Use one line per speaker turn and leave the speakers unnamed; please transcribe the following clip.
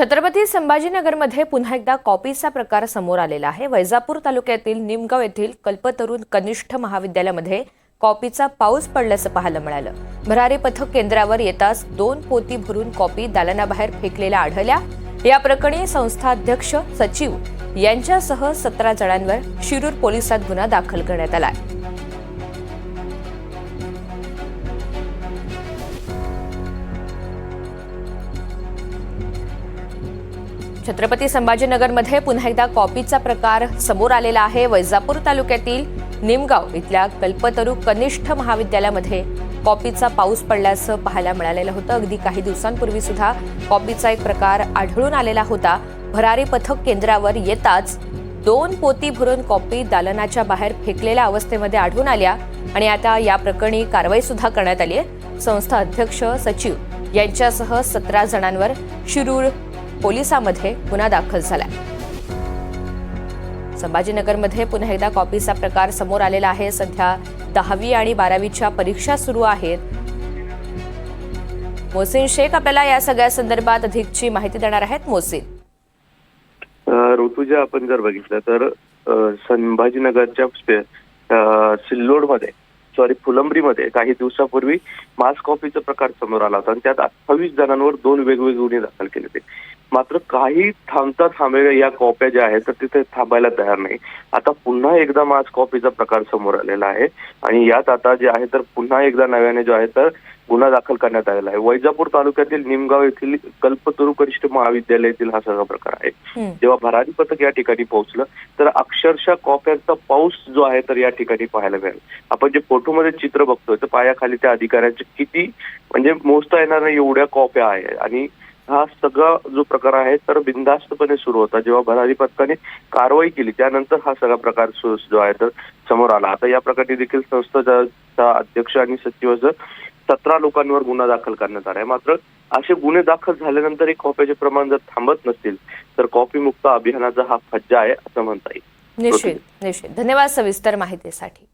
छत्रपती संभाजीनगरमध्ये पुन्हा एकदा कॉपीचा प्रकार समोर आलेला आहे. वैजापूर तालुक्यातील निमगाव येथील कल्पतरुण कनिष्ठ महाविद्यालयामध्ये कॉपीचा पाऊस पडल्याचं पाहायला मिळालं. भरारी पथक केंद्रावर येताच दोन पोती भरून कॉपी दालनाबाहेर फेकलेल्या आढळल्या. या प्रकरणी संस्थाध्यक्ष सचिव यांच्यासह सतरा जणांवर शिरूर पोलिसात गुन्हा दाखल करण्यात आला आहे. छत्रपती संभाजीनगरमध्ये पुन्हा एकदा कॉपीचा प्रकार समोर आलेला आहे. वैजापूर तालुक्यातील निमगाव इथल्या कल्पतरू कनिष्ठ महाविद्यालयामध्ये कॉपीचा पाऊस पडल्याचं पाहायला मिळालेलं होतं. अगदी काही दिवसांपूर्वी सुद्धा कॉपीचा एक प्रकार आढळून आलेला होता. भरारी पथक केंद्रावर येताच दोन पोती भरून कॉपी दालनाच्या बाहेर फेकलेल्या अवस्थेमध्ये आढळून आल्या आणि आता या प्रकरणी कारवाई सुद्धा करण्यात आली आहे. संस्था अध्यक्ष सचिव यांच्यासह सतरा जणांवर शिरूर पोलिसामध्ये गुन्हा दाखल झालाय. संभाजीनगरमध्ये पुन्हा एकदा कॉपीचा प्रकार समोर आलेला आहे. सध्या दहावी आणि बारावीच्या परीक्षा सुरू आहेत. मोहसिन शेख आपल्याला या सगळ्या संदर्भात अधिकची माहिती देणार आहेत. मोहसिन.
ऋतुजा आपण जर बघितलं तर संभाजीनगरच्या सिल्लोडमध्ये सॉरी फुलंब्रीमध्ये काही दिवसापूर्वी मास कॉपीचा प्रकार समोर आला होता आणि त्यात अठ्ठावीस जणांवर दोन वेगवेगळे गुन्हे दाखल केले होते. मात्र काही थांबता थांबे या कॉप्या ज्या आहेत तर तिथे थांबायला तयार नाही. आता पुन्हा एकदा मास कॉपीचा प्रकार समोर आलेला आहे आणि यात आता जे आहे तर पुन्हा एकदा नव्याने जो आहे तर गुन्हा दाखल करण्यात आलेला आहे. वैजापूर तालुक्यातील निमगाव येथील कल्पतरू कनिष्ठ महाविद्यालयातील हा सगळा प्रकार आहे. जेव्हा भरारी पथक या ठिकाणी पोहोचलं तर अक्षरशः कॉप्यांचा पाऊस जो आहे तर या ठिकाणी पाहायला मिळाला. आपण जे फोटोमध्ये चित्र बघतोय तर पायाखाली त्या अधिकाऱ्यांचे किती म्हणजे मोजता येणार नाही एवढ्या कॉप्या आहे. आणि हा सगळा जो प्रकार आहे तर बिनधास्तपणे सुरू होता. जेव्हा भरारी पथकाने कारवाई केली त्यानंतर हा सगळा प्रकार जो आहे तर समोर आला. आता या प्रकरणी देखील संस्थेचा अध्यक्ष आणि सचिवाचं सतरा लोकांवर गुन्हा दाखल करण्यात आला आहे. मात्र असे गुन्हे दाखल झाल्यानंतर कॉप्याचे प्रमाण जर थांबत नसतील तर कॉपी मुक्त अभियानाचा हा फज्जा आहे असं म्हणता येईल.
निश्चित निश्चित. धन्यवाद सविस्तर माहितीसाठी.